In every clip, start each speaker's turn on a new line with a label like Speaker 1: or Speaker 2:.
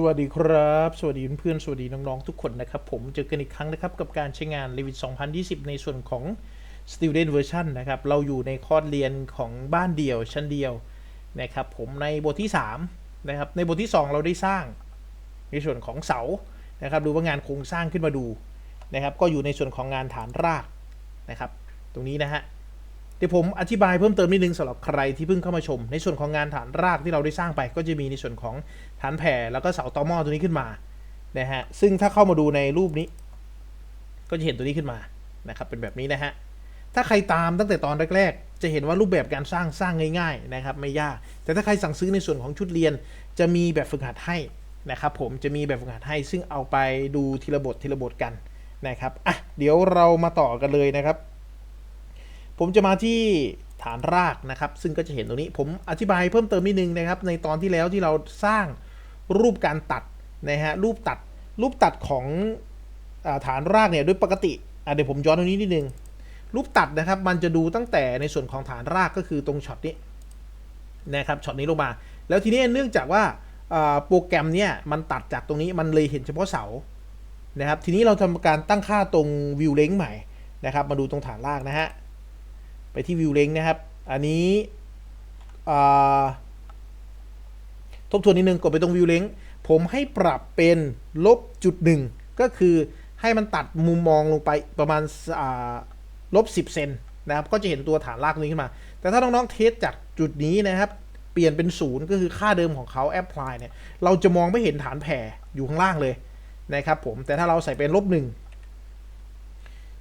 Speaker 1: สวัสดีครับ สวัสดีเพื่อนๆสวัสดีน้องๆทุกคนนะครับ ผมเจอกันอีกครั้งนะครับ กับการใช้งาน Revit 2020 ในส่วนของ Student Version นะครับ เราอยู่ในคอร์สเรียนของบ้านเดี่ยวชั้นเดียวนะครับ ผมในบทที่3นะครับ ในบทที่ 2 เราได้สร้างในส่วนของเสานะครับดูว่างานโครงสร้างขึ้นมาดูนะครับ ก็อยู่ในส่วนของงานฐานรากนะครับ ตรงนี้นะฮะ เดี๋ยวผมอธิบายเพิ่มเติมนิดนึงสำหรับใครที่เพิ่งเข้ามาชม ในส่วนของงานฐานรากที่เราได้สร้างไป ก็จะมีในส่วนของฐานแผ่แล้วก็เสาตอหม้อตัวนี้ขึ้นมานะฮะซึ่งถ้าเข้ามาดูในรูปนี้ ก็จะเห็นตัวนี้ขึ้นมานะครับเป็นแบบนี้นะฮะถ้าใครตามตั้งแต่ตอนแรก ๆ จะเห็นว่ารูปแบบการสร้างสร้างง่ายๆนะครับไม่ยาก แต่ถ้าใครสั่งซื้อในส่วนของชุดเรียน จะมีแบบฝึกหัดให้นะครับผมจะมีแบบฝึกหัดให้ ซึ่งเอาไปดูทีละบททีละบทกันนะครับอะเดี๋ยวเรามาต่อกันเลยนะครับ ผมจะมาที่ฐานรากนะครับ ซึ่งก็จะเห็นตรงนี้ ผมอธิบายเพิ่มเติมนิดนึงนะครับ ในตอนที่แล้วที่เราสร้างรูปการตัดนะฮะรูปตัดรูปตัดของอฐานรากเนี่ยโดยปกติเดี๋ยวผมย้อนตรงนี้นิดนึงรูปตัดนะครับ มันจะดูตั้งแต่ในส่วนของฐานรากก็คือตรงช็อตนี้นะครับช็อตนี้ลงมา แล้วทีนี้เนื่องจากว่าโปรแกรมเนี่ยมันตัดจากตรงนี้มันเลยเห็นเฉพาะเสานะครับ ทีนี้เราทำการตั้งค่าตรงวิวเลงใหม่นะครับ มาดูตรงฐานรากนะฮะ ที่วิวเลงนะครับ อันนี้ทบทวนนิดนึงกดไปตรงวิวเลงผมให้ปรับเป็นลบจุดหนึ่งก็คือให้มันตัดมุมมองลงไปประมาณลบสิบเซนนะครับ ก็จะเห็นตัวฐานรากนี้ขึ้นมา แต่ถ้าน้อง ๆ เทสจากจุดนี้นะครับ เปลี่ยนเป็นศูนย์ก็คือค่าเดิมของเขาแอปพลายเนี่ย เราจะมองไม่เห็นฐานแผ่อยู่ข้างล่างเลยนะครับผม แต่ถ้าเราใส่เป็นลบหนึ่ง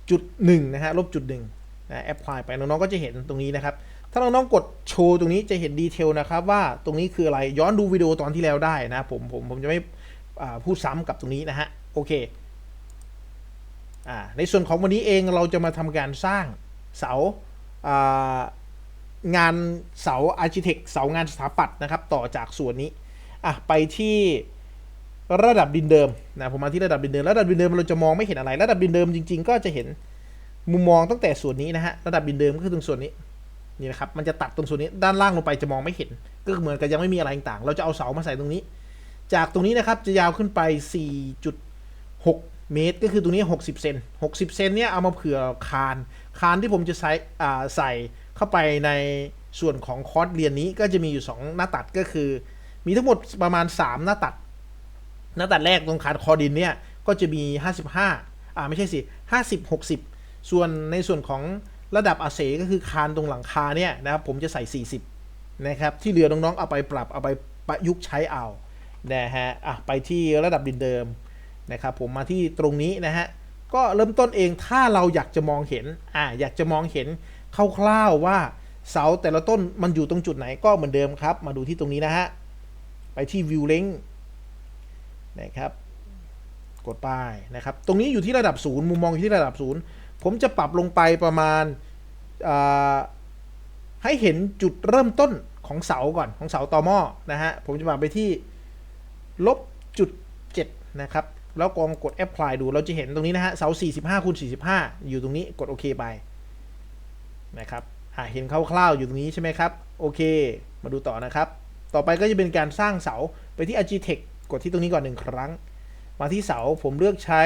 Speaker 1: จุดหนึ่งนะฮะลบจุดหนึ่ง นะแอปพลายไปน้องๆก็จะเห็นตรงนี้นะครับ ถ้าน้องๆกดโชว์ตรงนี้จะเห็นดีเทลนะครับว่าตรงนี้คืออะไรย้อนดูวิดีโอตอนที่แล้วได้นะผมผมผมจะไม่พูดซ้ำกับตรงนี้นะฮะโอเคอในส่วนของวันนี้เองเราจะมาทำการสร้างเสางานเสาอาร์เคเต็กเสางานสถาปัตย์นะครับ ต่อจากส่วนนี้อะไปที่ระดับดินเดิมนะผมมาที่ระดับดินเดิมระดับดินเดิมเราจะมองไม่เห็นอะไร ระดับดินเดิมจริง ๆ ก็จะเห็น มุมมองตั้งแต่ส่วนนี้นะฮะระดับดินเดิมก็คือตรงส่วนนี้นี่นะครับมันจะตัดตรงส่วนนี้ด้านล่างลงไปจะมองไม่เห็น ก็เหมือนกับยังไม่มีอะไรต่าง เราจะเอาเสามาใส่ตรงนี้ จากตรงนี้นะครับจะยาวขึ้นไป 4.6 เมตร ก็คือตรงนี้ 60 เซน60 เซนเนี่ยเอามาเผื่อคานคานที่ผมจะใส่ใส่เข้าไปในส่วนของคอร์สเรียนนี้ก็จะมีอยู่ 2 หน้าตัดก็คือ มีทั้งหมดประมาณ 3 หน้าตัด หน้าตัดแรกตรงคานคอดินเนี่ยก็จะมี 55อ่าไม่ใช่สิ50 60 ส่วนในส่วนของระดับอาเสก็คือคานตรงหลังคาเนี่ยนะครับผมจะใส่ 40 นะครับ ที่เหลือน้องๆเอาไปปรับเอาไปประยุกต์ใช้เอานะฮะอะไปที่ระดับดินเดิมนะครับผมมาที่ตรงนี้นะฮะก็เริ่มต้นเองถ้าเราอยากจะมองเห็นอ่าอยากจะมองเห็นคร่าวๆว่าเสาแต่ละต้นมันอยู่ตรงจุดไหนก็เหมือนเดิมครับ มาดูที่ตรงนี้นะฮะไปที่ view link นะครับกดป้ายนะครับ ตรงนี้อยู่ที่ระดับศูนย์มุมมองอยู่ที่ระดับศูนย์ ผมจะปรับลงไปประมาณให้เห็นจุดเริ่มต้นของเสาก่อนของเสาต่อหม้อนะฮะ ผมจะปรับไปที่ลบจุดเจ็ดนะครับ แล้วกองกด apply ดูเราจะเห็นตรงนี้นะฮะ เสา 45คูณ45 อยู่ตรงนี้กดโอเคไปนะครับเห็นคร่าวๆอยู่ตรงนี้ใช่ไหมครับ โอเค มาดูต่อนะครับ ต่อไปก็จะเป็นการสร้างเสาไปที่ Architect กดที่ตรงนี้ก่อนหนึ่งครั้ง มาที่เสาผมเลือกใช้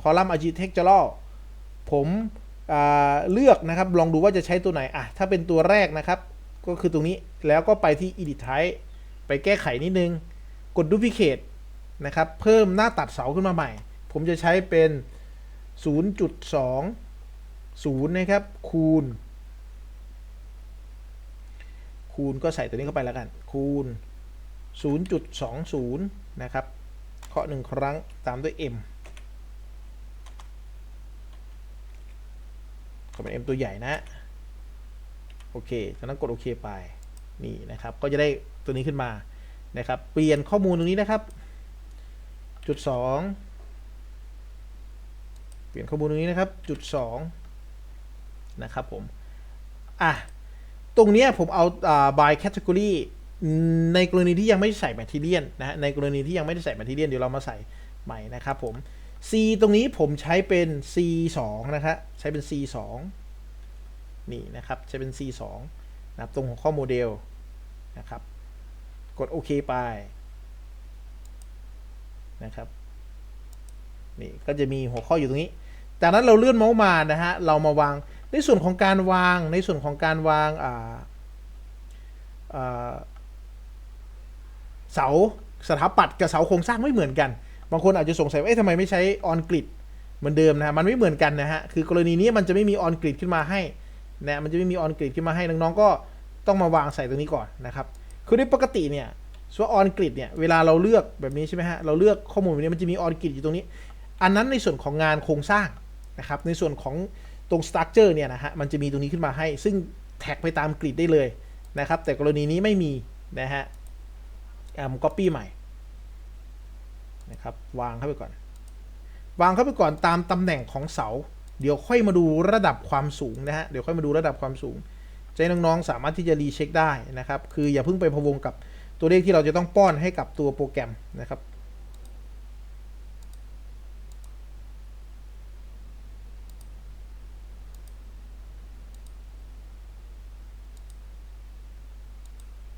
Speaker 1: คอลัมน์ Architectural ผมเลือกนะครับ ลองดูว่าจะใช้ตัวไหนอะถ้าเป็นตัวแรกนะครับ ก็คือตรงนี้แล้วก็ไปที่ Edit Type ไปแก้ไขนิดนึง กด Duplicate นะครับ เพิ่มหน้าตัดเสาขึ้นมาใหม่ ผมจะใช้เป็น 0.2 0นะครับ คูณ คูณก็ใส่ตัวนี้เข้าไปแล้วกัน คูณ 0.20 นะครับ เคาะหนึ่งครั้งตามด้วย M ก็เป็น M ตัวใหญ่นะ โอเค จากนั้นกดโอเคไป นี่นะครับ ก็จะได้ตัวนี้ขึ้นมา นะครับ เปลี่ยนข้อมูลตรงนี้นะครับ จุดสองเปลี่ยนข้อมูลตรงนี้นะครับ จุดสองนะครับผม อะ ตรงนี้ผมเอาอ่า by category ในกรณีที่ยังไม่ใส่แมทเทียนนะในกรณีที่ยังไม่ได้ใส่แมทเทียนเดี๋ยวเรามาใส่ใหม่นะครับผม C ตรงนี้ผมใช้เป็น C 2นะครับใช้เป็น C 2นี่นะครับ ใช้เป็น C 2นะครับ ตรงของข้อโมเดลนะครับ กดโอเคไปนะครับนี่ก็จะมีหัวข้ออยู่ตรงนี้ จากนั้นเราเลื่อนเมาส์มานะฮะ เรามาวาง ในส่วนของการวาง ในส่วนของการวางเสาสถาปัตย์กับเสาโครงสร้างไม่เหมือนกัน บางคนอาจจะสงสัยว่าเอ๊ะทำไมไม่ใช้ออนกริดเหมือนเดิมนะฮะมันไม่เหมือนกันนะฮะคือกรณีนี้มันจะไม่มีออนกริดขึ้นมาให้นะมันจะไม่มีออนกริดขึ้นมาให้น้องๆก็ต้องมาวางใส่ตรงนี้ก่อนนะครับคือในปกติเนี่ยส่วนออนกริดเนี่ยเวลาเราเลือกแบบนี้ใช่ไหมฮะเราเลือกข้อมูลแบบนี้มันจะมีออนกริดอยู่ตรงนี้ อันนั้นในส่วนของงานโครงสร้างนะครับในส่วนของตรงสตรัคเจอร์เนี่ยนะฮะมันจะมีตรงนี้ขึ้นมาให้ ซึ่งแท็กไปตามกริดได้เลยนะครับแต่กรณีนี้ไม่มีนะฮะอ่าผมก๊อปปี้ใหม่ นะครับ วางเข้าไปก่อน วางเข้าไปก่อนตามตำแหน่งของเสา เดี๋ยวค่อยมาดูระดับความสูงนะฮะ เดี๋ยวค่อยมาดูระดับความสูงจะให้น้องๆสามารถที่จะรีเช็คได้นะครับ คืออย่าเพิ่งไปพะวงกับตัวเลขที่เราจะต้องป้อนให้กับตัวโปรแกรมนะครับ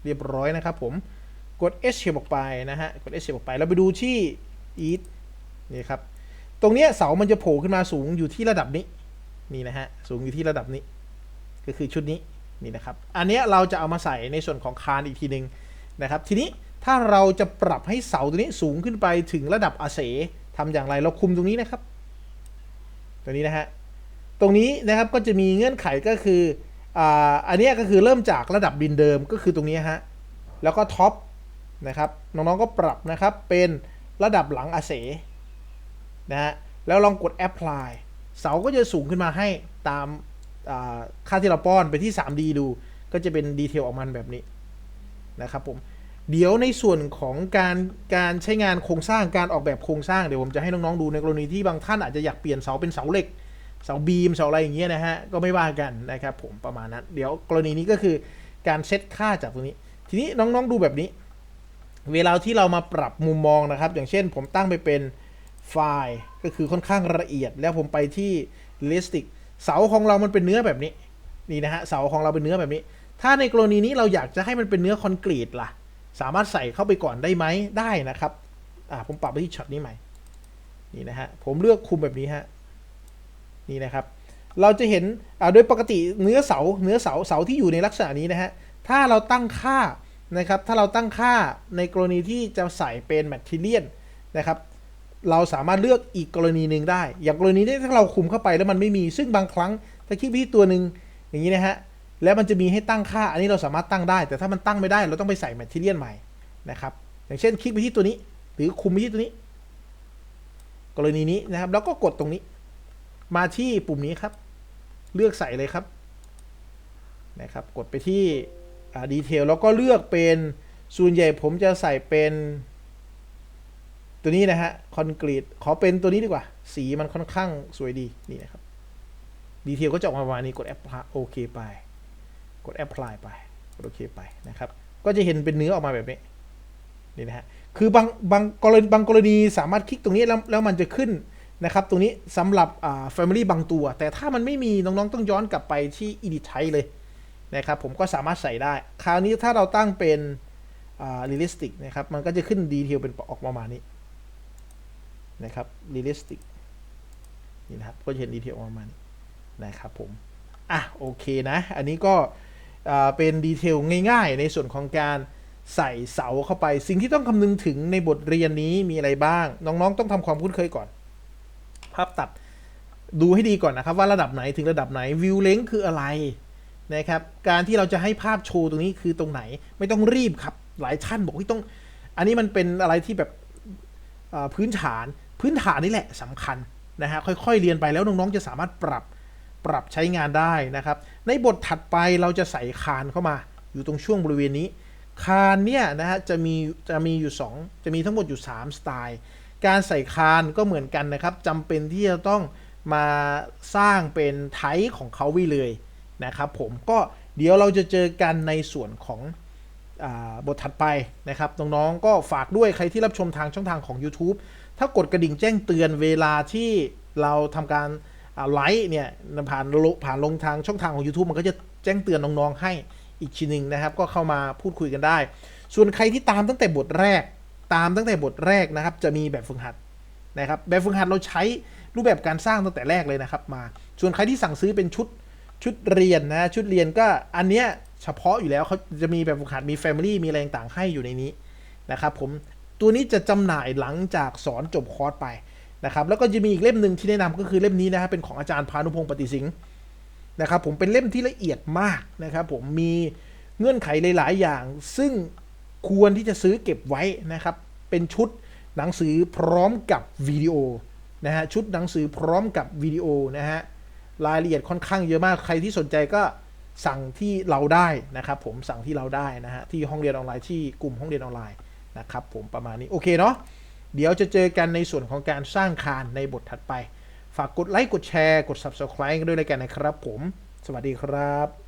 Speaker 1: เรียบร้อยนะครับผม กด S เชียบออกไปนะฮะ กด S เชียบออกไป เราไปดูที่ Eat นี่ครับ ตรงนี้เสามันจะโผล่ขึ้นมาสูงอยู่ที่ระดับนี้ นี่นะฮะ สูงอยู่ที่ระดับนี้ ก็คือชุดนี้ นี่นะครับ อันนี้เราจะเอามาใส่ในส่วนของคานอีกทีหนึ่งนะครับ ทีนี้ถ้าเราจะปรับให้เสาตัวนี้สูงขึ้นไปถึงระดับอาเสทำอย่างไร เราคุมตรงนี้นะครับตัวนี้นะฮะ ตรงนี้นะครับก็จะมีเงื่อนไขก็คืออ่าอันนี้ก็คือเริ่มจากระดับบินเดิมก็คือตรงนี้ฮะ แล้วก็ท็อป นะครับ น้องๆก็ปรับนะครับเป็นระดับหลังอาเสนะฮะแล้วลองกด apply เสาก็จะสูงขึ้นมาให้ตามาค่าที่เราป้อนไปที่ 3D ดู ก็จะเป็นดีเทลออกมาแบบนี้นะครับผมเดี๋ยวในส่วนของการการใช้งานโครงสร้างการออกแบบโครงสร้างเดี๋ยวผมจะให้น้อง ๆ ดูในกรณีที่บางท่านอาจจะอยากเปลี่ยนเสาเป็นเสาเหล็ก เสาบีมเสาอะไรอย่างเงี้ยนะฮะ ก็ไม่ว่ากันนะครับผมประมาณนั้น เดี๋ยวกรณีนี้ก็คือการเซตค่าจากตรงนี้ ทีนี้น้อง ๆ ดูแบบนี้ เวลาที่เรามาปรับมุมมองนะครับ อย่างเช่นผมตั้งไปเป็นไฟล์ก็คือค่อนข้างละเอียด แล้วผมไปที่ realistic เสาของเรามันเป็นเนื้อแบบนี้นี่นะฮะเสาของเราเป็นเนื้อแบบนี้ ถ้าในกรณีนี้เราอยากจะให้มันเป็นเนื้อคอนกรีตล่ะ สามารถใส่เข้าไปก่อนได้ไหมได้นะครับอ่าผมปรับไปที่ช็อตนี้ใหม่นี่นะฮะผมเลือกคุมแบบนี้ฮะนี่นะครับ เราจะเห็นอ่าโดยปกติเนื้อเสาเนื้อเสาเสาที่อยู่ในลักษณะนี้นะฮะถ้าเราตั้งค่า นะครับ ถ้าเราตั้งค่าในกรณีที่จะใส่เป็นแมทเทียนนะครับ เราสามารถเลือกอีกกรณีหนึ่งได้ อย่างกรณีนี้ถ้าเราคุมเข้าไปแล้วมันไม่มี ซึ่งบางครั้งถ้าคลิกไปที่ตัวหนึ่งอย่างนี้นะฮะ แล้วมันจะมีให้ตั้งค่า อันนี้เราสามารถตั้งได้ แต่ถ้ามันตั้งไม่ได้ เราต้องไปใส่แมทเทียนใหม่นะครับ อย่างเช่นคลิกไปที่ตัวนี้ หรือคุมไปที่ตัวนี้ กรณีนี้นะครับ แล้วก็กดตรงนี้ มาที่ปุ่มนี้ครับ เลือกใส่เลยครับ นะครับ กดไปที่ ดีเทลแล้วก็เลือกเป็นส่วนใหญ่ผมจะใส่เป็น ตัวนี้นะฮะคอนกรีตขอเป็นตัวนี้ดีกว่า สีมันค่อนข้างสวยดีนี่นะครับดีเทลก็จะออกมาประมาณนี้กดแอปโอเคไป กดแอปพลายไปกดโอเคไปนะครับ ก็จะเห็นเป็นเนื้อออกมาแบบนี้นี่นะฮะคือบางบางกรณีบางกรณีสามารถคลิกตรงนี้แล้วแล้วมันจะขึ้นนะครับตรงนี้สำหรับอ่า Family บางตัว แต่ถ้ามันไม่มีน้องๆ ต้องย้อนกลับไปที่ Edit Type เลย นะครับผมก็สามารถใส่ได้ คราวนี้ถ้าเราตั้งเป็นอ่า realistic นะครับ มันก็จะขึ้นดีเทลเป็นออกมาประมาณนี้นะครับ realistic นี่นะครับก็จะเห็นดีเทลออกมาประมาณนี้นะครับผมอะโอเคนะ อันนี้ก็เป็นดีเทลง่ายๆ ในส่วนของการใส่เสาเข้าไป สิ่งที่ต้องคำนึงถึงในบทเรียนนี้มีอะไรบ้าง น้องๆ ต้องทำความคุ้นเคยก่อน ภาพตัดดูให้ดีก่อนนะครับ ว่าระดับไหนถึงระดับไหน view length คืออะไร นะครับ การที่เราจะให้ภาพโชว์ตรงนี้คือตรงไหน ไม่ต้องรีบครับ หลายท่านบอกว่าต้อง อันนี้มันเป็นอะไรที่แบบพื้นฐาน พื้นฐานนี่แหละสำคัญนะฮะ ค่อยๆเรียนไปแล้วน้องๆจะสามารถปรับ ปรับใช้งานได้นะครับ ในบทถัดไปเราจะใส่คานเข้ามา อยู่ตรงช่วงบริเวณนี้ คานเนี่ยนะฮะ จะมี จะมีอยู่ 2 จะมีทั้งหมดอยู่ 3 สไตล์ การใส่คานก็เหมือนกันนะครับจำเป็นที่จะต้องมาสร้างเป็นไทป์ของเขาไว้เลย นะครับผมก็เดี๋ยวเราจะเจอกันในส่วนของอบทถัดไปนะครับน้องๆก็ฝากด้วยใครที่รับชมทางช่องทางของ YouTube ถ้ากดกระดิ่งแจ้งเตือนเวลาที่เราทำการไลฟ์เนี่ยผ่านผ่านลงทางช่องทางของ YouTube มันก็จะแจ้งเตือนน้องๆให้อีกทีหนึ่งนะครับ ก็เข้ามาพูดคุยกันได้ ส่วนใครที่ตามตั้งแต่บทแรก ตามตั้งแต่บทแรกนะครับ จะมีแบบฝึกหัดนะครับ แบบฝึกหัดเราใช้รูปแบบการสร้างตั้งแต่แรกเลยนะครับ มาส่วนใครที่สั่งซื้อเป็นชุด ชุดเรียนนะ ชุดเรียนก็อันเนี้ยเฉพาะอยู่แล้วเขาจะมีแบบฝึกหัดมี Family มีอะไรต่างๆให้อยู่ในนี้นะครับผมตัวนี้จะจำหน่ายหลังจากสอนจบคอร์สไปนะครับแล้วก็จะมีอีกเล่มหนึ่งที่แนะนำก็คือเล่มนี้นะครับเป็นของอาจารย์พานุพงศ์ปฏิสิงห์นะครับผมเป็นเล่มที่ละเอียดมากนะครับผมมีเงื่อนไขหลาย ๆ อย่าง ซึ่งควรที่จะซื้อเก็บไว้นะครับ เป็นชุดหนังสือพร้อมกับวิดีโอนะฮะชุดหนังสือพร้อมกับวิดีโอนะฮะ รายละเอียดค่อนข้างเยอะมากใครที่สนใจก็สั่งที่เราได้นะครับ ผมสั่งที่เราได้นะฮะที่ห้องเรียนออนไลน์ที่กลุ่มห้องเรียนออนไลน์นะครับผมประมาณนี้โอเคเนาะเดี๋ยวจะเจอกันในส่วนของการสร้างคานในบทถัดไป ฝากกดไลค์กดแชร์ กด subscribe ด้วยแล้วกันนะครับผม สวัสดีครับ